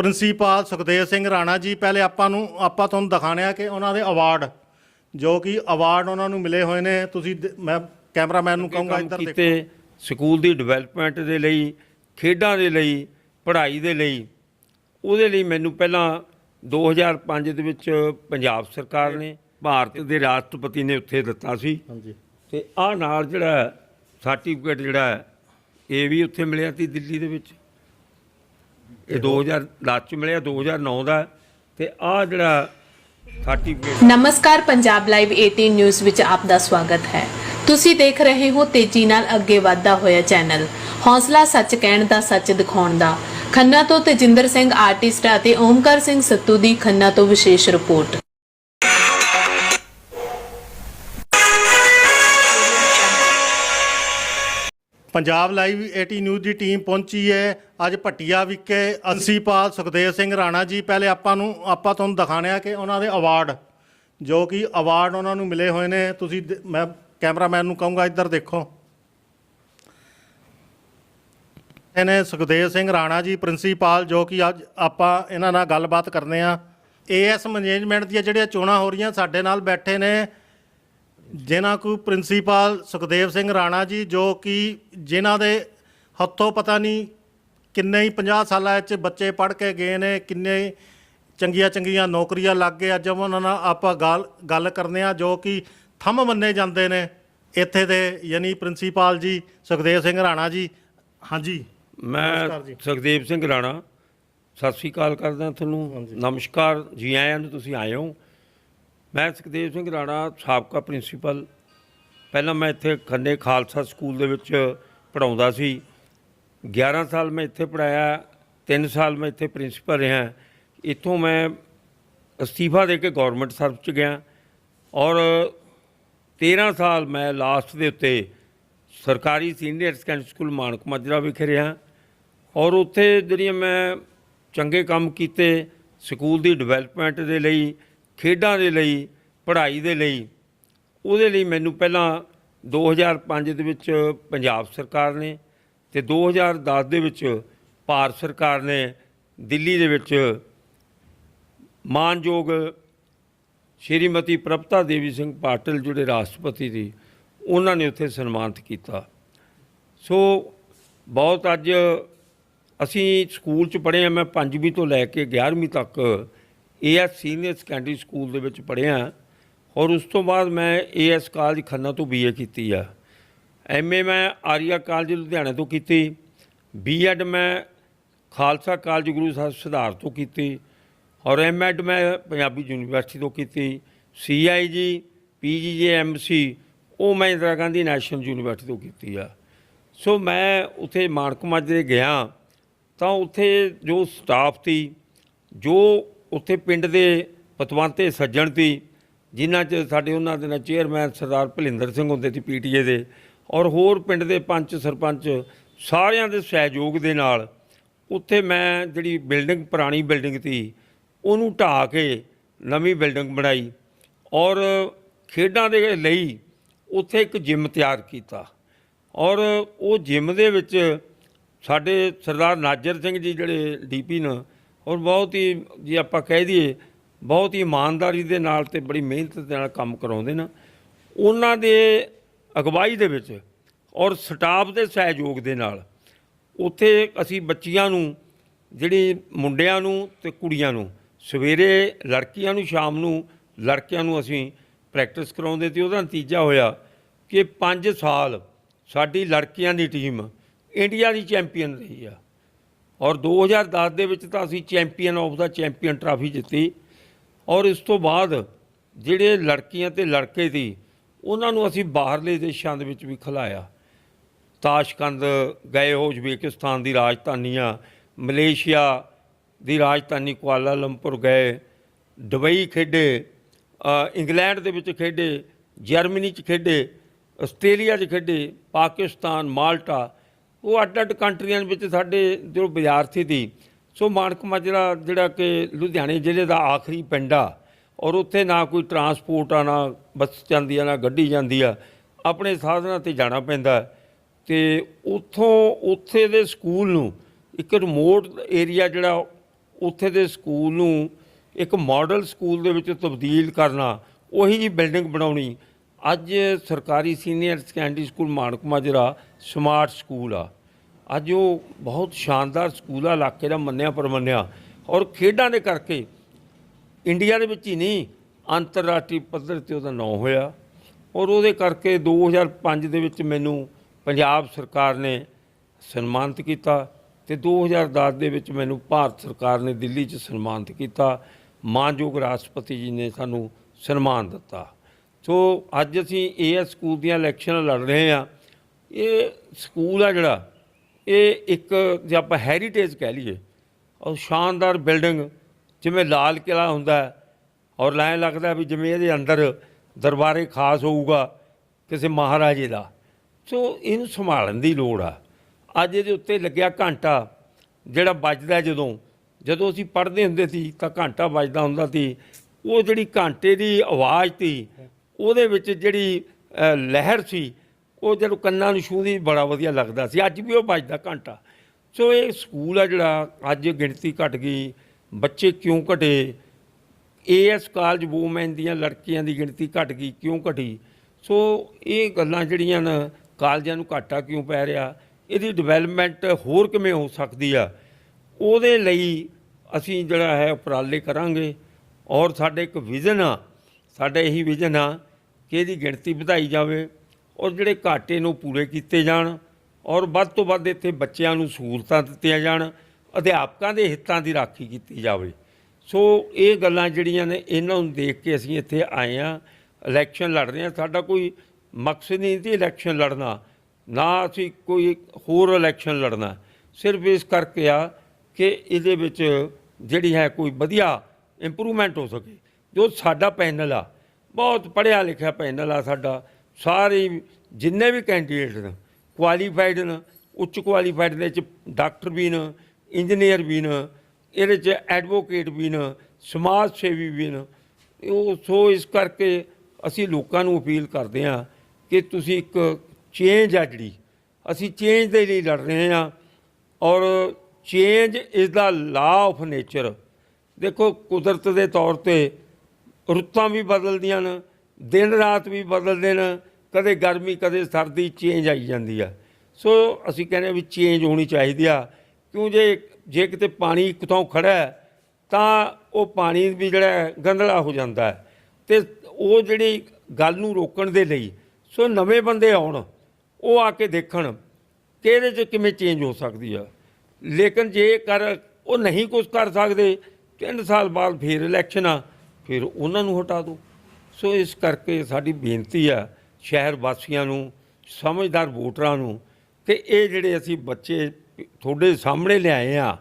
Principal Sukhdev Singh Rana ji ਪਹਿਲੇ ਆਪਾਂ ਨੂੰ ਆਪਾਂ ਤੁਹਾਨੂੰ ਦਿਖਾਣੇ ਆ ਕਿ ਉਹਨਾਂ ਦੇ ਅਵਾਰਡ ਜੋ ਕਿ ਅਵਾਰਡ ਉਹਨਾਂ ਨੂੰ ਮਿਲੇ ਹੋਏ ਨੇ। ਤੁਸੀਂ ਦ- ਮੈਂ ਕੈਮਰਾਮੈਨ ਨੂੰ ਕਹੂੰਗਾ ਕੰਮ ਇੱਧਰ ਦੇਖੋ। ਕੀਤੇ ਸਕੂਲ ਦੀ ਡਿਵੈਲਪਮੈਂਟ ਦੇ ਲਈ ਖੇਡਾਂ ਦੇ ਲਈ ਪੜ੍ਹਾਈ ਦੇ ਲਈ। ਉਹਦੇ ਲਈ ਮੈਨੂੰ ਪਹਿਲਾਂ 2005 ਦੇ ਵਿੱਚ ਪੰਜਾਬ ਸਰਕਾਰ ਨੇ ਭਾਰਤ ਦੇ ਰਾਸ਼ਟਰਪਤੀ ਨੇ ਉੱਥੇ ਦਿੱਤਾ ਸੀ। ਹਾਂਜੀ। ਤੇ ਆਹ ਨਾਲ ਜਿਹੜਾ ਸਰਟੀਫਿਕੇਟ ਜਿਹੜਾ ਹੈ, ਇਹ ਵੀ ਉੱਥੇ ਮਿਲਿਆ ਸੀ ਦਿੱਲੀ ਦੇ ਵਿੱਚ। ਇਹ 2010 ਚ ਮਿਲਿਆ 2009 ਦਾ। ਤੇ ਆਹ ਜਿਹੜਾ ਸਰਟੀਫਿਕੇਟ ਨਮਸਕਾਰ ਪੰਜਾਬ ਲਾਈਵ 18 ਨਿਊਜ਼ ਵਿੱਚ ਆਪ ਦਾ ਸਵਾਗਤ ਹੈ। ਤੁਸੀਂ ਦੇਖ ਰਹੇ ਹੋ ਤੇਜ਼ੀ ਨਾਲ ਅੱਗੇ ਵਧਦਾ ਹੋਇਆ ਚੈਨਲ। ਹੌਸਲਾ ਸੱਚ ਕਹਿਣ ਦਾ ਸੱਚ ਦਿਖਾਉਣ ਦਾ। ਖੰਨਾ ਤੋਂ ਤੇਜਿੰਦਰ ਸਿੰਘ ਆਰਟਿਸਟ ਅਤੇ ਓਮਕਾਰ ਸਿੰਘ ਸੱਤੂ ਦੀ ਖੰਨਾ ਤੋਂ ਵਿਸ਼ੇਸ਼ ਰਿਪੋਰਟ। ਪੰਜਾਬ ਲਾਈਵ 80 ਨਿਊਜ਼ ਦੀ ਟੀਮ ਪਹੁੰਚੀ ਹੈ। ਅੱਜ ਭੱਟੀਆ ਵਿਖੇ ਅੰਸੀਪਾਲ ਸੁਖਦੇਵ ਸਿੰਘ ਰਾਣਾ ਜੀ, ਪਹਿਲੇ ਆਪਾਂ ਨੂੰ, ਆਪਾਂ ਤੁਹਾਨੂੰ ਦਿਖਾਣੇ ਆ ਕਿ ਉਹਨਾਂ ਦੇ ਅਵਾਰਡ ਜੋ ਕਿ ਅਵਾਰਡ ਉਹਨਾਂ ਨੂੰ ਮਿਲੇ ਹੋਏ ਨੇ। ਤੁਸੀਂ ਦ- ਮੈਂ ਕੈਮਰਾਮੈਨ ਨੂੰ ਕਹੂੰਗਾ, ਇੱਧਰ ਦੇਖੋ। ਇਹਨੇ ਸੁਖਦੇਵ ਸਿੰਘ ਰਾਣਾ ਜੀ, ਪ੍ਰਿੰਸੀਪਲ, ਜੋ ਕਿ ਅੱਜ ਆਪਾਂ ਇਹਨਾਂ ਨਾਲ ਗੱਲਬਾਤ ਕਰਦੇ ਆ। ਏਐਸ ਮੈਨੇਜਮੈਂਟ ਦੀਆਂ ਜਿਹੜੀਆਂ ਚੋਣਾਂ ਹੋ ਰਹੀਆਂ, ਸਾਡੇ ਨਾਲ ਬੈਠੇ ਨੇ ਜਿਨ੍ਹਾਂ ਕੋ ਪ੍ਰਿੰਸੀਪਲ ਸੁਖਦੇਵ ਸਿੰਘ ਰਾਣਾ ਜੀ ਜੋ ਕਿ ਜਿਨ੍ਹਾਂ ਦੇ ਹੱਥੋਂ ਪਤਾ ਨਹੀਂ ਕਿੰਨੇ ਹੀ 50 ਸਾਲਾਂ ਵਿੱਚ ਬੱਚੇ ਪੜ੍ਹ ਕੇ ਗਏ ਨੇ ਕਿੰਨੇ ਚੰਗੀਆਂ ਚੰਗੀਆਂ ਨੌਕਰੀਆਂ ਲੱਗ ਗਏ ਅੱਜ ਉਹਨਾਂ ਨਾਲ ਆਪਾਂ ਗੱਲ ਗੱਲ ਕਰਨੇ ਆ ਜੋ ਕਿ ਥੰਮ ਮੰਨੇ ਜਾਂਦੇ ਨੇ ਇੱਥੇ ਦੇ ਯਾਨੀ ਪ੍ਰਿੰਸੀਪਲ ਜੀ ਸੁਖਦੇਵ ਸਿੰਘ ਰਾਣਾ ਜੀ। ਹਾਂਜੀ ਮੈਂ ਨਮਸਕਾਰ ਜੀ। ਸੁਖਦੇਵ ਸਿੰਘ ਰਾਣਾ। ਸਤਿ ਸ੍ਰੀ ਅਕਾਲ ਕਰਦਾ ਤੁਹਾਨੂੰ। ਨਮਸਕਾਰ। ਜੀ ਆਇਆਂ ਨੂੰ ਤੁਸੀਂ ਆਏ ਹੋ ਮੈਂ ਸੁਖਦੇਵ ਸਿੰਘ ਰਾਣਾ, ਸਾਬਕਾ ਪ੍ਰਿੰਸੀਪਲ। ਪਹਿਲਾਂ ਮੈਂ ਇੱਥੇ ਖੰਨੇ ਖਾਲਸਾ ਸਕੂਲ ਦੇ ਵਿੱਚ ਪੜਾਉਂਦਾ ਸੀ। 11 ਸਾਲ ਮੈਂ ਇੱਥੇ ਪੜਾਇਆ 3 ਸਾਲ ਮੈਂ ਇੱਥੇ ਪ੍ਰਿੰਸੀਪਲ ਰਿਹਾ। ਇੱਥੋਂ ਮੈਂ ਅਸਤੀਫਾ ਦੇ ਕੇ ਗਵਰਨਮੈਂਟ ਸਰਵਿਸ ਚ ਗਿਆ ਔਰ 13 ਸਾਲ ਮੈਂ ਲਾਸਟ ਦੇ ਉੱਤੇ ਸਰਕਾਰੀ senior secondary school Manak Majra ਵਿਖੇ ਰਿਹਾ ਔਰ ਉੱਥੇ ਜਿਹੜੀਆਂ ਮੈਂ ਚੰਗੇ ਕੰਮ ਕੀਤੇ ਸਕੂਲ ਦੀ ਡਿਵੈਲਪਮੈਂਟ ਦੇ ਲਈ ਖੇਡਾਂ ਦੇ ਲਈ, ਪੜ੍ਹਾਈ ਦੇ ਲਈ, ਉਹਦੇ ਲਈ ਮੈਨੂੰ ਪਹਿਲਾਂ 2005 ਦੇ ਵਿੱਚ ਪੰਜਾਬ ਸਰਕਾਰ ਨੇ ਤੇ 2010 ਦੇ ਵਿੱਚ ਭਾਰਤ ਸਰਕਾਰ ਨੇ ਦਿੱਲੀ ਦੇ ਵਿੱਚ ਮਾਨਯੋਗ ਸ਼੍ਰੀਮਤੀ ਪ੍ਰਭਤਾ ਦੇਵੀ ਸਿੰਘ ਪਾਟਿਲ ਜਿਹੜੇ ਰਾਸ਼ਟਰਪਤੀ ਸੀ, ਉਹਨਾਂ ਨੇ ਉੱਥੇ ਸਨਮਾਨਿਤ ਕੀਤਾ। ਸੋ ਬਹੁਤ ਅੱਜ ਅਸੀਂ ਸਕੂਲ ਚ ਪੜ੍ਹੇ ਆ ਮੈਂ ਪੰਜਵੀਂ ਤੋਂ ਲੈ ਕੇ 11ਵੀਂ ਤੱਕ ਏਐਸ ਸੀਨੀਅਰ ਸੈਕੰਡਰੀ ਸਕੂਲ ਦੇ ਵਿੱਚ ਪੜ੍ਹਿਆ ਔਰ ਉਸ ਤੋਂ ਬਾਅਦ ਮੈਂ ਏਐਸ ਕਾਲਜ ਖੰਨਾ ਤੋਂ ਬੀਏ ਕੀਤੀ ਆ। ਐਮਏ ਮੈਂ ਆਰੀਆ ਕਾਲਜ ਲੁਧਿਆਣਾ ਤੋਂ ਕੀਤੀ। ਬੀਐਡ ਮੈਂ ਖਾਲਸਾ ਕਾਲਜ ਗੁਰੂ ਸਾਹਿਬ ਸੁਧਾਰ ਤੋਂ ਕੀਤੀ। ਔਰ ਐਮਐਡ ਮੈਂ ਪੰਜਾਬੀ ਯੂਨੀਵਰਸਿਟੀ ਤੋਂ ਕੀਤੀ। ਸੀਆਈਜੀ ਪੀਜੀਜੇਐਮਸੀ ਉਹ ਮੈਂ ਇੰਦਰਾ ਗਾਂਧੀ ਨੈਸ਼ਨਲ ਯੂਨੀਵਰਸਿਟੀ ਤੋਂ ਕੀਤੀ ਆ। ਸੋ ਮੈਂ ਉੱਥੇ ਮਾਣਕ ਮਾਜਰੇ ਗਿਆ। ਤਾਂ ਉੱਥੇ ਜੋ ਸਟਾਫ ਸੀ, ਜੋ ਉੱਥੇ ਪਿੰਡ ਦੇ ਪਤਵੰਤੇ ਸੱਜਣ ਸੀ, ਜਿਨ੍ਹਾਂ 'ਚ ਸਾਡੇ ਉਹਨਾਂ ਦੇ ਨਾਲ ਚੇਅਰਮੈਨ ਸਰਦਾਰ ਭਲਿੰਦਰ ਸਿੰਘ ਹੁੰਦੇ ਸੀ ਪੀਟੀਏ ਦੇ, ਔਰ ਹੋਰ ਪਿੰਡ ਦੇ ਪੰਚ ਸਰਪੰਚ ਸਾਰਿਆਂ ਦੇ ਸਹਿਯੋਗ ਦੇ ਨਾਲ ਉੱਥੇ ਮੈਂ ਜਿਹੜੀ ਬਿਲਡਿੰਗ, ਪੁਰਾਣੀ ਬਿਲਡਿੰਗ ਸੀ, ਉਹਨੂੰ ਢਾਹ ਕੇ ਨਵੀਂ ਬਿਲਡਿੰਗ ਬਣਾਈ ਔਰ ਖੇਡਾਂ ਦੇ ਲਈ ਉੱਥੇ ਇੱਕ ਜਿਮ ਤਿਆਰ ਕੀਤਾ। ਔਰ ਉਹ ਜਿਮ ਦੇ ਵਿੱਚ ਸਾਡੇ ਸਰਦਾਰ ਨਾਜਰ ਸਿੰਘ ਜੀ ਜਿਹੜੇ ਡੀਪੀ ਨੇ ਔਰ ਬਹੁਤ ਹੀ, ਜੇ ਆਪਾਂ ਕਹਿ ਦਈਏ, ਬਹੁਤ ਹੀ ਇਮਾਨਦਾਰੀ ਦੇ ਨਾਲ ਤੇ ਬੜੀ ਮਿਹਨਤ ਦੇ ਨਾਲ ਕੰਮ ਕਰਾਉਂਦੇ ਨੇ। ਉਹਨਾਂ ਦੇ ਅਗਵਾਈ ਦੇ ਵਿੱਚ ਔਰ ਸਟਾਫ ਦੇ ਸਹਿਯੋਗ ਦੇ ਨਾਲ ਉੱਥੇ ਅਸੀਂ ਬੱਚੀਆਂ ਨੂੰ, ਜਿਹੜੀ ਮੁੰਡਿਆਂ ਨੂੰ ਤੇ ਕੁੜੀਆਂ ਨੂੰ, ਸਵੇਰੇ ਲੜਕੀਆਂ ਨੂੰ, ਸ਼ਾਮ ਨੂੰ ਲੜਕਿਆਂ ਨੂੰ ਅਸੀਂ ਪ੍ਰੈਕਟਿਸ ਕਰਾਉਂਦੇ ਤੇ ਉਹਦਾ ਨਤੀਜਾ ਹੋਇਆ ਕਿ 5 ਸਾਲ ਸਾਡੀ ਲੜਕੀਆਂ ਦੀ ਟੀਮ ਇੰਡੀਆ ਦੀ ਚੈਂਪੀਅਨ ਰਹੀ ਆ। ਔਰ 2010 ਦੇ ਵਿੱਚ ਤਾਂ ਅਸੀਂ champion of the champion trophy ਜਿੱਤੀ। ਔਰ ਇਸ ਤੋਂ ਬਾਅਦ ਜਿਹੜੇ ਲੜਕੀਆਂ ਤੇ ਲੜਕੇ ਸੀ, ਉਹਨਾਂ ਨੂੰ ਅਸੀਂ ਬਾਹਰਲੇ ਦੇਸ਼ਾਂ ਦੇ ਵਿੱਚ ਵੀ ਖਿਲਾਇਆ। ਤਾਸ਼ਕੰਦ ਗਏ ਉਜ਼ਬੇਕਿਸਤਾਨ ਦੀ ਰਾਜਧਾਨੀ ਆ, ਮਲੇਸ਼ੀਆ ਦੀ ਰਾਜਧਾਨੀ ਕੁਆਲਾਲੰਪੁਰ ਗਏ, ਦੁਬਈ ਖੇਡੇ ਇੰਗਲੈਂਡ ਦੇ ਵਿੱਚ ਖੇਡੇ, ਜਰਮਨੀ 'ਚ ਖੇਡੇ, ਆਸਟ੍ਰੇਲੀਆ 'ਚ ਖੇਡੇ, ਪਾਕਿਸਤਾਨ, ਮਾਲਟਾ ਉਹ ਅੱਡ ਅੱਡ ਕੰਟਰੀਆਂ ਵਿੱਚ ਸਾਡੇ ਜੋ ਵਿਦਿਆਰਥੀ ਸੀ ਸੋ ਮਾਨਕ ਮਾਜਰਾ ਜਿਹੜਾ ਕਿ ਲੁਧਿਆਣੇ ਜ਼ਿਲ੍ਹੇ ਦਾ ਆਖਰੀ ਪਿੰਡ ਆ, ਔਰ ਉੱਥੇ ਨਾ ਕੋਈ ਟਰਾਂਸਪੋਰਟ ਆ, ਨਾ ਬੱਸ ਜਾਂਦੀ ਆ, ਨਾ ਗੱਡੀ ਜਾਂਦੀ ਆ, ਆਪਣੇ ਸਾਧਨਾਂ ਤੇ ਜਾਣਾ ਪੈਂਦਾ ਹੈ। ਤੇ ਉੱਥੋਂ, ਉੱਥੇ ਦੇ ਸਕੂਲ ਨੂੰ ਇੱਕ ਰਿਮੋਟ ਏਰੀਆ ਜਿਹੜਾ, ਉੱਥੇ ਦੇ ਸਕੂਲ ਨੂੰ ਇੱਕ ਮਾਡਲ ਸਕੂਲ ਦੇ ਵਿੱਚ ਤਬਦੀਲ ਕਰਨਾ, ਉਹੀ ਜੀ ਬਿਲਡਿੰਗ ਬਣਾਉਣੀ ਅੱਜ ਸਰਕਾਰੀ senior secondary school Manak Majra smart school ਆ। ਅੱਜ ਉਹ ਬਹੁਤ ਸ਼ਾਨਦਾਰ ਸਕੂਲ ਆ, ਇਲਾਕੇ ਦਾ ਮੰਨਿਆ ਪਰਮੰਨਿਆ। ਔਰ ਖੇਡਾਂ ਦੇ ਕਰਕੇ ਇੰਡੀਆ ਦੇ ਵਿੱਚ ਹੀ ਨਹੀਂ, ਅੰਤਰਰਾਸ਼ਟਰੀ ਪੱਧਰ ਤੇ ਉਹਦਾ ਨਾਂ ਹੋਇਆ। ਔਰ ਉਹਦੇ ਕਰਕੇ 2005 ਦੇ ਵਿੱਚ ਮੈਨੂੰ ਪੰਜਾਬ ਸਰਕਾਰ ਨੇ ਸਨਮਾਨਿਤ ਕੀਤਾ ਤੇ 2010 ਦੇ ਵਿੱਚ ਮੈਨੂੰ ਭਾਰਤ ਸਰਕਾਰ ਨੇ ਦਿੱਲੀ 'ਚ ਸਨਮਾਨਿਤ ਕੀਤਾ। ਮਾਨਯੋਗ ਰਾਸ਼ਟਰਪਤੀ ਜੀ ਨੇ ਸਾਨੂੰ ਸਨਮਾਨ ਦਿੱਤਾ। ਸੋ ਅੱਜ ਅਸੀਂ ਏਐਸ ਸਕੂਲ ਦੀਆਂ ਇਲੈਕਸ਼ਨਾਂ ਲੜ ਰਹੇ ਹਾਂ। ਇਹ ਸਕੂਲ ਆ ਜਿਹੜਾ, ਇਹ ਇੱਕ ਜੇ ਆਪਾਂ ਹੈਰੀਟੇਜ ਕਹਿ ਲਈਏ, ਔਰ ਸ਼ਾਨਦਾਰ ਬਿਲਡਿੰਗ ਜਿਵੇਂ ਲਾਲ ਕਿਲਾ ਹੁੰਦਾ ਔਰ ਲੈਣ ਲੱਗਦਾ ਵੀ ਜਿਵੇਂ ਇਹਦੇ ਅੰਦਰ ਦਰਬਾਰੇ ਖਾਸ ਹੋਊਗਾ ਕਿਸੇ ਮਹਾਰਾਜੇ ਦਾ। ਸੋ ਇਹਨੂੰ ਸੰਭਾਲਣ ਦੀ ਲੋੜ ਆ। ਅੱਜ ਇਹਦੇ ਉੱਤੇ ਲੱਗਿਆ ਘੰਟਾ, ਜਿਹੜਾ ਵੱਜਦਾ ਜਦੋਂ ਜਦੋਂ ਅਸੀਂ ਪੜ੍ਹਦੇ ਹੁੰਦੇ ਸੀ ਤਾਂ ਘੰਟਾ ਵੱਜਦਾ ਹੁੰਦਾ ਸੀ। ਉਹ ਜਿਹੜੀ ਘੰਟੇ ਦੀ ਆਵਾਜ਼ ਸੀ, ਉਹਦੇ ਵਿੱਚ ਜਿਹੜੀ ਲਹਿਰ ਸੀ ਉਹ ਜਦੋਂ ਕੰਨਾਂ ਨੂੰ ਛੂਹਦੀ ਬੜਾ ਵਧੀਆ ਲੱਗਦਾ ਸੀ। ਅੱਜ ਵੀ ਉਹ ਵੱਜਦਾ ਘੰਟਾ। ਸੋ ਇਹ ਸਕੂਲ ਆ ਜਿਹੜਾ, ਅੱਜ ਗਿਣਤੀ ਘਟ ਗਈ। ਬੱਚੇ ਕਿਉਂ ਘਟੇ? ਏਐਸ ਕਾਲਜ ਵੂਮੈਨ ਦੀਆਂ ਲੜਕੀਆਂ ਦੀ ਗਿਣਤੀ ਘਟ ਗਈ, ਕਿਉਂ ਘਟੀ? ਸੋ ਇਹ ਗੱਲਾਂ ਜਿਹੜੀਆਂ ਨੇ ਕਾਲਜਾਂ ਨੂੰ ਘਾਟਾ ਕਿਉਂ ਪੈ ਰਿਹਾ? ਇਹਦੀ ਡਿਵੈਲਪਮੈਂਟ ਹੋਰ ਕਿਵੇਂ ਹੋ ਸਕਦੀ ਆ? ਉਹਦੇ ਲਈ ਅਸੀਂ ਜਿਹੜਾ ਹੈ, ਉਪਰਾਲੇ ਕਰਾਂਗੇ। ਔਰ ਸਾਡੇ ਇੱਕ ਵਿਜ਼ਨ ਆ, ਸਾਡਾ ਇਹੀ ਵਿਜ਼ਨ ਆ ਕਿ ਇਹਦੀ ਗਿਣਤੀ ਵਧਾਈ ਜਾਵੇ। ਔਰ ਜਿਹੜੇ ਘਾਟੇ ਨੂੰ ਪੂਰੇ ਕੀਤੇ ਜਾਣ ਔਰ ਵੱਧ ਤੋਂ ਵੱਧ ਇੱਥੇ ਬੱਚਿਆਂ ਨੂੰ ਸਹੂਲਤਾਂ ਦਿੱਤੀਆਂ ਜਾਣ, ਅਧਿਆਪਕਾਂ ਦੇ ਹਿੱਤਾਂ ਦੀ ਰਾਖੀ ਕੀਤੀ ਜਾਵੇ। ਸੋ ਇਹ ਗੱਲਾਂ ਜਿਹੜੀਆਂ ਨੇ, ਇਹਨਾਂ ਨੂੰ ਦੇਖ ਕੇ ਅਸੀਂ ਇੱਥੇ ਆਏ ਆ ਇਲੈਕਸ਼ਨ ਲੜ ਰਹੇ ਆ ਸਾਡਾ ਕੋਈ ਮਕਸਦ ਨਹੀਂ ਸੀ ਇਲੈਕਸ਼ਨ ਲੜਨਾ। ਨਾ ਅਸੀਂ ਕੋਈ ਹੋਰ ਇਲੈਕਸ਼ਨ ਲੜਨਾ। ਸਿਰਫ ਇਸ ਕਰਕੇ ਆ ਕਿ ਇਹਦੇ ਵਿੱਚ ਜਿਹੜੀ ਹੈ ਕੋਈ ਵਧੀਆ ਇੰਪਰੂਵਮੈਂਟ ਹੋ ਸਕੇ। ਜੋ ਸਾਡਾ ਪੈਨਲ ਆ, ਬਹੁਤ ਪੜ੍ਹਿਆ ਲਿਖਿਆ ਪੈਨਲ ਆ ਸਾਡਾ। ਸਾਰੇ ਜਿੰਨੇ ਵੀ ਕੈਂਡੀਡੇਟ ਨੇ ਕੁਆਲੀਫਾਈਡ ਨੇ, ਉੱਚ ਕੁਆਲੀਫਾਈਡ ਦੇ ਚ ਡਾਕਟਰ ਵੀ ਨੇ ਇੰਜੀਨੀਅਰ ਵੀ ਨੇ, ਇਹਦੇ ਚ ਐਡਵੋਕੇਟ ਵੀ ਨੇ, ਸਮਾਜ ਸੇਵੀ ਵੀ ਨੇ। ਉਹ ਸੋ ਇਸ ਕਰਕੇ ਅਸੀਂ ਲੋਕਾਂ ਨੂੰ ਅਪੀਲ ਕਰਦੇ ਹਾਂ ਕਿ ਤੁਸੀਂ ਇੱਕ ਚੇਂਜ ਆ ਜਿਹੜੀ, ਅਸੀਂ ਚੇਂਜ ਦੇ ਲਈ ਲੜ ਰਹੇ ਹਾਂ ਔਰ change is the law of nature ਦੇਖੋ, ਕੁਦਰਤ ਦੇ ਤੌਰ ਤੇ ਰੁੱਤਾਂ ਵੀ ਬਦਲਦੀਆਂ ਨੇ, ਦਿਨ ਰਾਤ ਵੀ ਬਦਲਦੇ ਨੇ ਕਦੇ ਗਰਮੀ, ਕਦੇ ਸਰਦੀ ਚੇਂਜ ਆਈ ਜਾਂਦੀ ਆ। ਸੋ ਅਸੀਂ ਕਹਿੰਦੇ ਹਾਂ ਵੀ ਚੇਂਜ ਹੋਣੀ ਚਾਹੀਦੀ ਆ। ਕਿਉਂ ਜੇ ਜੇ ਕਿਤੇ ਪਾਣੀ ਇੱਕ ਥਾਂ ਖੜਾ ਤਾਂ ਉਹ ਪਾਣੀ ਵੀ ਜਿਹੜਾ ਹੈ, ਗੰਧਲਾ ਹੋ ਜਾਂਦਾ ਹੈ। ਤੇ ਉਹ ਜਿਹੜੀ ਗੱਲ ਨੂੰ ਰੋਕਣ ਦੇ ਲਈ, ਸੋ ਨਵੇਂ ਬੰਦੇ ਆਉਣ, ਉਹ ਆ ਕੇ ਦੇਖਣ ਕਿ ਇਹਦੇ 'ਚ ਕਿਵੇਂ ਚੇਂਜ ਹੋ ਸਕਦੀ ਆ। ਲੇਕਿਨ ਜੇ ਕਰ ਉਹ ਨਹੀਂ ਕੁਝ ਕਰ ਸਕਦੇ, ਤਿੰਨ ਸਾਲ ਬਾਅਦ ਫੇਰ ਇਲੈਕਸ਼ਨ ਆ, ਫਿਰ ਉਹਨਾਂ ਨੂੰ ਹਟਾ ਦਿਓ। ਸੋ ਇਸ ਕਰਕੇ ਸਾਡੀ ਬੇਨਤੀ ਆ ਸ਼ਹਿਰ ਵਾਸੀਆਂ ਨੂੰ, ਸਮਝਦਾਰ ਵੋਟਰਾਂ ਨੂੰ ਕਿ ਇਹ ਜਿਹੜੇ ਅਸੀਂ ਬੱਚੇ ਤੁਹਾਡੇ ਸਾਹਮਣੇ ਲਿਆਏ ਆ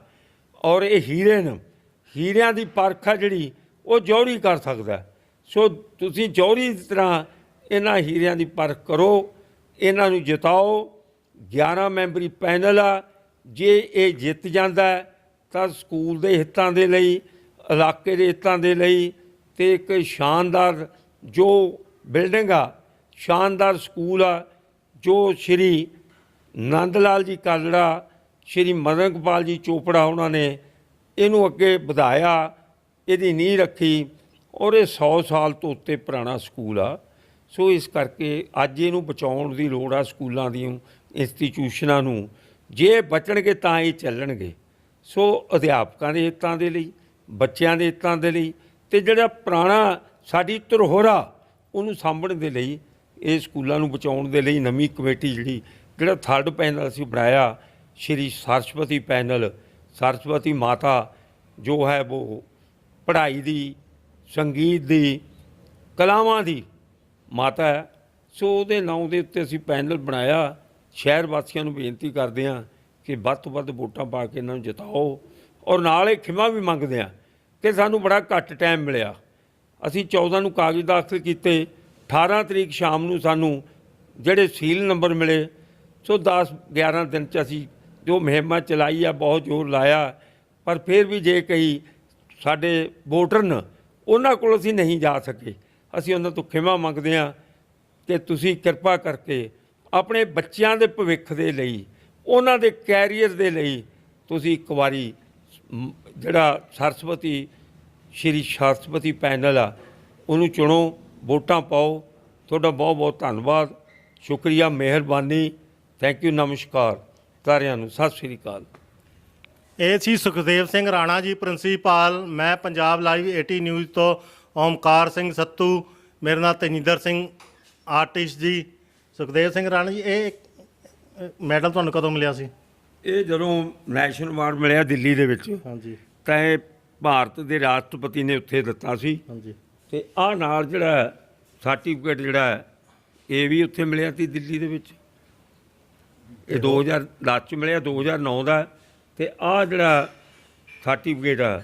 ਔਰ ਇਹ ਹੀਰੇ ਨੇ ਹੀਰਿਆਂ ਦੀ ਪਰਖ ਆ ਜਿਹੜੀ, ਉਹ ਜੌਹਰੀ ਕਰ ਸਕਦਾ ਸੋ ਤੁਸੀਂ ਜੌਹਰੀ ਦੀ ਤਰ੍ਹਾਂ ਇਹਨਾਂ ਹੀਰਿਆਂ ਦੀ ਪਰਖ ਕਰੋ, ਇਹਨਾਂ ਨੂੰ ਜਿਤਾਓ 11 ਮੈਂਬਰੀ ਪੈਨਲ ਆ, ਜੇ ਇਹ ਜਿੱਤ ਜਾਂਦਾ ਤਾਂ ਸਕੂਲ ਦੇ ਹਿੱਤਾਂ ਦੇ ਲਈ, ਇਲਾਕੇ ਦੇ ਹਿੱਤਾਂ ਦੇ ਲਈ ਤੇ ਇੱਕ ਸ਼ਾਨਦਾਰ ਜੋ ਬਿਲਡਿੰਗ ਆ ਸ਼ਾਨਦਾਰ ਸਕੂਲ ਆ, ਜੋ ਸ਼੍ਰੀ ਨੰਦ ਲਾਲ ਜੀ ਕਾਲੜਾ, ਸ਼੍ਰੀ ਮਦਨ ਗੋਪਾਲ ਜੀ ਚੋਪੜਾ ਉਹਨਾਂ ਨੇ ਇਹਨੂੰ ਅੱਗੇ ਵਧਾਇਆ, ਇਹਦੀ ਨੀਂਹ ਰੱਖੀ ਔਰ ਇਹ 100 ਸਾਲ ਤੋਂ ਉੱਤੇ ਪੁਰਾਣਾ ਸਕੂਲ ਆ। ਸੋ ਇਸ ਕਰਕੇ ਅੱਜ ਇਹਨੂੰ ਬਚਾਉਣ ਦੀ ਲੋੜ ਆ ਸਕੂਲਾਂ ਦੀਆਂ ਇੰਸਟੀਚਿਊਸ਼ਨਾਂ ਨੂੰ। ਜੇ ਬਚਣਗੇ ਤਾਂ ਇਹ ਚੱਲਣਗੇ। ਸੋ ਅਧਿਆਪਕਾਂ ਦੇ ਹਿੱਤਾਂ ਦੇ ਲਈ, ਬੱਚਿਆਂ ਦੇ ਹਿੱਤਾਂ ਦੇ ਲਈ ਤੇ ਜਿਹੜਾ ਪੁਰਾਣਾ ਸਾਡੀ ਧਰੋਹਰਾ ਉਹਨੂੰ ਸਾਂਭਣ ਦੇ ਲਈ ਇਹ ਸਕੂਲਾਂ ਨੂੰ ਬਚਾਉਣ ਦੇ ਲਈ ਨਵੀਂ ਕਮੇਟੀ ਜਿਹੜੀ, ਜਿਹੜਾ ਥਰਡ ਪੈਨਲ ਅਸੀਂ ਬਣਾਇਆ, ਸ਼੍ਰੀ ਸਰਸਵਤੀ ਪੈਨਲ ਸਰਸਵਤੀ ਮਾਤਾ ਜੋ ਹੈ ਉਹ ਪੜ੍ਹਾਈ ਦੀ, ਸੰਗੀਤ ਦੀ, ਕਲਾਵਾਂ ਦੀ ਮਾਤਾ ਹੈ। ਸੋ ਉਹਦੇ ਨਾਂ ਦੇ ਉੱਤੇ ਅਸੀਂ ਪੈਨਲ ਬਣਾਇਆ। ਸ਼ਹਿਰ ਵਾਸੀਆਂ ਨੂੰ ਬੇਨਤੀ ਕਰਦੇ ਹਾਂ ਕਿ ਵੱਧ ਤੋਂ ਵੱਧ ਵੋਟਾਂ ਪਾ ਕੇ ਇਹਨਾਂ ਨੂੰ ਜਿਤਾਓ ਔਰ ਨਾਲ ਇਹ ਖਿਮਾ ਵੀ ਮੰਗਦੇ ਹਾਂ ਕਿ ਸਾਨੂੰ ਬੜਾ ਘੱਟ ਟਾਈਮ ਮਿਲਿਆ। ਅਸੀਂ 14 ਨੂੰ ਕਾਗਜ਼ ਦਾਖਲ ਕੀਤੇ। 18 ਤਰੀਕ ਸ਼ਾਮ ਨੂੰ ਸਾਨੂੰ ਜਿਹੜੇ ਸੀਲ ਨੰਬਰ ਮਿਲੇ, ਸੋ 10 11 ਦਿਨ ਚ ਅਸੀਂ ਜੋ ਮੁਹਿੰਮਾਂ ਚਲਾਈ ਆ, ਬਹੁਤ ਜ਼ੋਰ ਲਾਇਆ, ਪਰ ਫਿਰ ਵੀ ਜੇ ਕਈ ਸਾਡੇ ਵੋਟਰ ਨੇ, ਉਹਨਾਂ ਕੋਲ ਅਸੀਂ ਨਹੀਂ ਜਾ ਸਕੇ। ਅਸੀਂ ਉਹਨਾਂ ਤੋਂ ਖਿਮਾ ਮੰਗਦੇ ਹਾਂ ਕਿ ਤੁਸੀਂ ਕਿਰਪਾ ਕਰਕੇ ਆਪਣੇ ਬੱਚਿਆਂ ਦੇ ਭਵਿੱਖ ਦੇ ਲਈ, ਉਹਨਾਂ ਦੇ ਕੈਰੀਅਰ ਦੇ ਲਈ ਤੁਸੀਂ ਇੱਕ ਵਾਰੀ ਜਿਹੜਾ ਸਰਸਵਤੀ, ਸ਼੍ਰੀ ਸਰਸਵਤੀ ਪੈਨਲ ਆ, ਉਹਨੂੰ ਚੁਣੋ। ਵੋਟਾਂ ਪਾਓ। ਤੁਹਾਡਾ ਬਹੁਤ ਬਹੁਤ ਧੰਨਵਾਦ। ਸ਼ੁਕਰੀਆ ਮਿਹਰਬਾਨੀ। ਥੈਂਕ ਯੂ ਨਮਸਕਾਰ। ਸਾਰਿਆਂ ਨੂੰ ਸਤਿ ਸ੍ਰੀ ਅਕਾਲ। ਇਹ ਸੀ ਸੁਖਦੇਵ ਸਿੰਘ ਰਾਣਾ ਜੀ ਪ੍ਰਿੰਸੀਪਲ। ਮੈਂ ਪੰਜਾਬ ਲਾਈਵ 80 ਨਿਊਜ਼ ਤੋਂ ਓਮਕਾਰ ਸਿੰਘ ਸੱਤੂ। ਮੇਰੇ ਨਾਲ ਤਜਿੰਦਰ ਸਿੰਘ ਆਰਟਿਸਟ ਜੀ। ਸੁਖਦੇਵ ਸਿੰਘ ਰਾਣਾ ਜੀ ਇਹ ਮੈਡਲ ਤੁਹਾਨੂੰ ਕਦੋਂ ਮਿਲਿਆ ਸੀ? ਇਹ ਜਦੋਂ ਨੈਸ਼ਨਲ ਅਵਾਰਡ ਮਿਲਿਆ ਦਿੱਲੀ ਦੇ ਵਿੱਚ ਹਾਂਜੀ। ਤਾਂ ਇਹ ਭਾਰਤ ਦੇ ਰਾਸ਼ਟਰਪਤੀ ਨੇ ਉੱਥੇ ਦਿੱਤਾ ਸੀ। ਹਾਂਜੀ। ਤੇ ਆਹ ਨਾਲ ਜਿਹੜਾ ਸਰਟੀਫਿਕੇਟ ਜਿਹੜਾ ਇਹ ਵੀ ਉੱਥੇ ਮਿਲਿਆ ਸੀ ਦਿੱਲੀ ਦੇ ਵਿੱਚ। ਇਹ 2010 ਚ ਮਿਲਿਆ 2009 ਦਾ। ਤੇ ਆਹ ਜਿਹੜਾ ਸਰਟੀਫਿਕੇਟ ਆ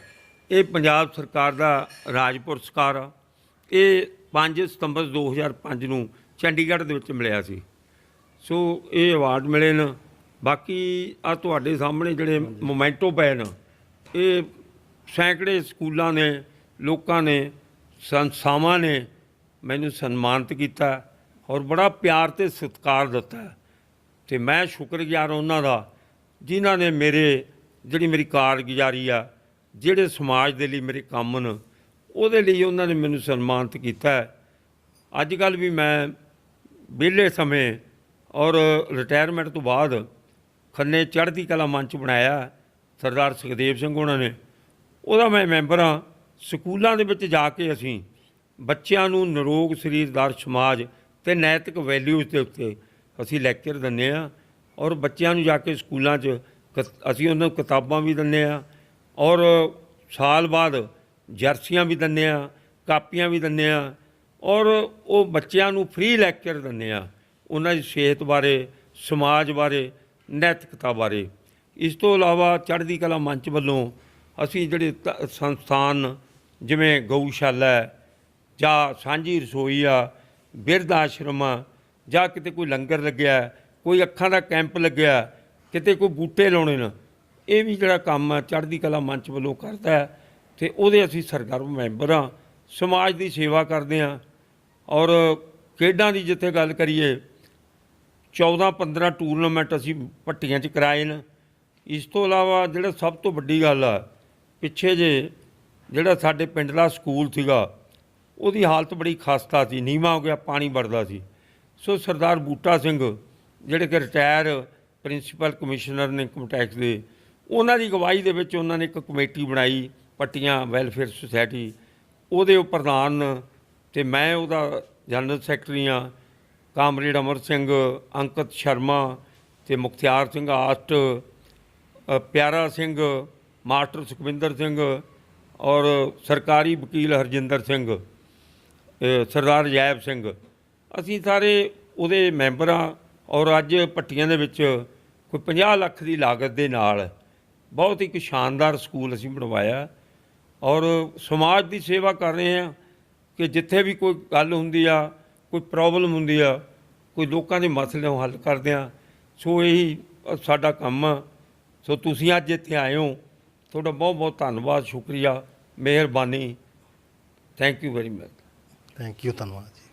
ਇਹ ਪੰਜਾਬ ਸਰਕਾਰ ਦਾ ਰਾਜ ਪੁਰਸਕਾਰ ਆ। ਇਹ 5 ਸਤੰਬਰ 2005 ਨੂੰ ਚੰਡੀਗੜ੍ਹ ਦੇ ਵਿੱਚ ਮਿਲਿਆ ਸੀ। ਸੋ ਇਹ ਅਵਾਰਡ ਮਿਲੇ ਨੇ। ਬਾਕੀ ਆ ਤੁਹਾਡੇ ਸਾਹਮਣੇ ਜਿਹੜੇ ਮੋਮੈਂਟੋ ਪਏ ਨੇ ਇਹ ਸੈਂਕੜੇ ਸਕੂਲਾਂ ਨੇ ਲੋਕਾਂ ਨੇ ਸੰਸਥਾਵਾਂ ਨੇ ਮੈਨੂੰ ਸਨਮਾਨਿਤ ਕੀਤਾ ਔਰ ਬੜਾ ਪਿਆਰ ਤੇ ਸਤਿਕਾਰ ਦਿੱਤਾ। ਤੇ ਮੈਂ ਸ਼ੁਕਰਗੁਜ਼ਾਰ ਉਹਨਾਂ ਦਾ, ਜਿਨ੍ਹਾਂ ਨੇ ਮੇਰੇ, ਜਿਹੜੀ ਮੇਰੀ ਕਾਰਗੁਜ਼ਾਰੀ ਆ, ਜਿਹੜੇ ਸਮਾਜ ਦੇ ਲਈ ਮੇਰੇ ਕੰਮ ਨੇ, ਉਹਦੇ ਲਈ ਉਹਨਾਂ ਨੇ ਮੈਨੂੰ ਸਨਮਾਨਿਤ ਕੀਤਾ। ਅੱਜ ਕੱਲ ਵੀ ਮੈਂ ਵਿਹਲੇ ਸਮੇਂ ਔਰ ਰਿਟਾਇਰਮੈਂਟ ਤੋਂ ਬਾਅਦ ਖੰਨੇ ਚੜ੍ਹਦੀ ਕਲਾ ਮੰਚ ਬਣਾਇਆ ਸਰਦਾਰ ਸੁਖਦੇਵ ਸਿੰਘ ਉਹਨਾਂ ਨੇ। ਉਹਦਾ ਮੈਂ ਮੈਂਬਰ ਹਾਂ। ਸਕੂਲਾਂ ਦੇ ਵਿੱਚ ਜਾ ਕੇ ਅਸੀਂ ਬੱਚਿਆਂ ਨੂੰ ਨਿਰੋਗ ਸਰੀਰਦਾਰ ਸਮਾਜ ਤੇ ਨੈਤਿਕ ਵੈਲਿਊਜ਼ ਦੇ ਉੱਤੇ ਅਸੀਂ ਲੈਕਚਰ ਦਿੰਦੇ ਆ ਔਰ ਬੱਚਿਆਂ ਨੂੰ ਜਾ ਕੇ ਸਕੂਲਾਂ 'ਚ ਕ- ਅਸੀਂ ਉਹਨਾਂ ਨੂੰ ਕਿਤਾਬਾਂ ਵੀ ਦਿੰਦੇ ਆ ਔਰ ਸਾਲ ਬਾਅਦ ਜਰਸੀਆਂ ਵੀ ਦਿੰਦੇ ਆ ਕਾਪੀਆਂ ਵੀ ਦਿੰਦੇ ਆ ਔਰ ਉਹ ਬੱਚਿਆਂ ਨੂੰ ਫ੍ਰੀ ਲੈਕਚਰ ਦਿੰਦੇ ਆ ਉਹਨਾਂ ਦੀ ਸਿਹਤ ਬਾਰੇ, ਸਮਾਜ ਬਾਰੇ, ਨੈਤਿਕਤਾ ਬਾਰੇ। ਇਸ ਤੋਂ ਇਲਾਵਾ ਚੜ੍ਹਦੀ ਕਲਾ ਮੰਚ ਵੱਲੋਂ ਅਸੀਂ ਜਿਹੜੇ ਤ- ਸੰਸਥਾਨ ਜਿਵੇਂ ਗਊਸ਼ਾਲਾ ਜਾਂ ਸਾਂਝੀ ਰਸੋਈ ਆ, ਬਿਰਧ ਆਸ਼ਰਮ ਆ, ਜਾਂ ਕਿਤੇ ਕੋਈ ਲੰਗਰ ਲੱਗਿਆ, ਕੋਈ ਅੱਖਾਂ ਦਾ ਕੈਂਪ ਲੱਗਿਆ, ਕਿਤੇ ਕੋਈ ਬੂਟੇ ਲਾਉਣੇ ਨੇ, ਇਹ ਵੀ ਜਿਹੜਾ ਕੰਮ ਆ, ਚੜ੍ਹਦੀ ਕਲਾ ਮੰਚ ਵੱਲੋਂ ਕਰਦਾ ਹੈ, ਤੇ ਉਹਦੇ ਅਸੀਂ ਸਰਗਰਮ ਮੈਂਬਰ ਆ ਸਮਾਜ ਦੀ ਸੇਵਾ ਕਰਦੇ ਆ ਔਰ ਖੇਡਾਂ ਦੀ ਜਿੱਥੇ ਗੱਲ ਕਰੀਏ 14 15 ਟੂਰਨਾਮੈਂਟ ਅਸੀਂ ਪੱਟੀਆਂ 'ਚ ਕਰਾਏ ਨੇ, ਇਸ ਤੋਂ ਇਲਾਵਾ ਜਿਹੜਾ ਸਭ ਤੋਂ ਵੱਡੀ ਗੱਲ ਆ, ਪਿੱਛੇ ਜੇ ਜਿਹੜਾ ਸਾਡੇ ਪਿੰਡ ਦਾ ਸਕੂਲ ਸੀਗਾ, ਉਹਦੀ ਹਾਲਤ ਬੜੀ ਖਸਤਾ ਸੀ, ਨੀਵਾਂ ਹੋ ਗਿਆ, ਪਾਣੀ ਵੜਦਾ ਸੀ। ਸੋ ਸਰਦਾਰ ਬੂਟਾ ਸਿੰਘ, ਜਿਹੜੇ ਕਿ ਰਿਟਾਇਰ ਪ੍ਰਿੰਸੀਪਲ ਕਮਿਸ਼ਨਰ ਨੇ ਇਨਕਮ ਟੈਕਸ ਦੇ, ਉਹਨਾਂ ਦੀ ਅਗਵਾਈ ਦੇ ਵਿੱਚ ਉਹਨਾਂ ਨੇ ਇੱਕ ਕਮੇਟੀ ਬਣਾਈ, ਪੱਟੀਆਂ ਵੈਲਫੇਅਰ ਸੁਸਾਇਟੀ। ਉਹਦੇ ਉਹ ਪ੍ਰਧਾਨ ਤੇ ਮੈਂ ਉਹਦਾ ਜਨਰਲ ਸੈਕਟਰੀ ਹਾਂ, ਕਾਮਰੇਡ ਅਮਰ ਸਿੰਘ, ਅੰਕਤ ਸ਼ਰਮਾ ਤੇ ਮੁਖਤਿਆਰ ਸਿੰਘ ਆਸਟ ਪਿਆਰਾ ਸਿੰਘ, ਮਾਸਟਰ ਸੁਖਵਿੰਦਰ ਸਿੰਘ ਔਰ ਸਰਕਾਰੀ ਵਕੀਲ ਹਰਜਿੰਦਰ ਸਿੰਘ ਸਰਦਾਰ ਜੈਬ ਸਿੰਘ, ਅਸੀਂ ਸਾਰੇ ਉਹਦੇ ਮੈਂਬਰ ਹਾਂ ਔਰ ਅੱਜ ਪੱਟੀਆਂ ਦੇ ਵਿੱਚ ਕੋਈ 50 ਲੱਖ ਦੀ ਲਾਗਤ ਦੇ ਨਾਲ ਬਹੁਤ ਹੀ ਇੱਕ ਸ਼ਾਨਦਾਰ ਸਕੂਲ ਅਸੀਂ ਬਣਵਾਇਆ ਔਰ ਸਮਾਜ ਦੀ ਸੇਵਾ ਕਰ ਰਹੇ ਹਾਂ ਕਿ ਜਿੱਥੇ ਵੀ ਕੋਈ ਗੱਲ ਹੁੰਦੀ ਆ, ਕੋਈ ਪ੍ਰੋਬਲਮ ਹੁੰਦੀ ਆ, ਕੋਈ ਲੋਕਾਂ ਦੇ ਮਸਲੇ ਨੂੰ ਹੱਲ ਕਰਦੇ ਆ ਸੋ ਇਹੀ ਸਾਡਾ ਕੰਮ ਆ। ਸੋ ਤੁਸੀਂ ਅੱਜ ਇੱਥੇ ਆਏ ਹੋ। ਤੁਹਾਡਾ ਬਹੁਤ ਬਹੁਤ ਧੰਨਵਾਦ ਸ਼ੁਕਰੀਆ ਮਿਹਰਬਾਨੀ। Thank you very much thank you ਧੰਨਵਾਦ ਜੀ।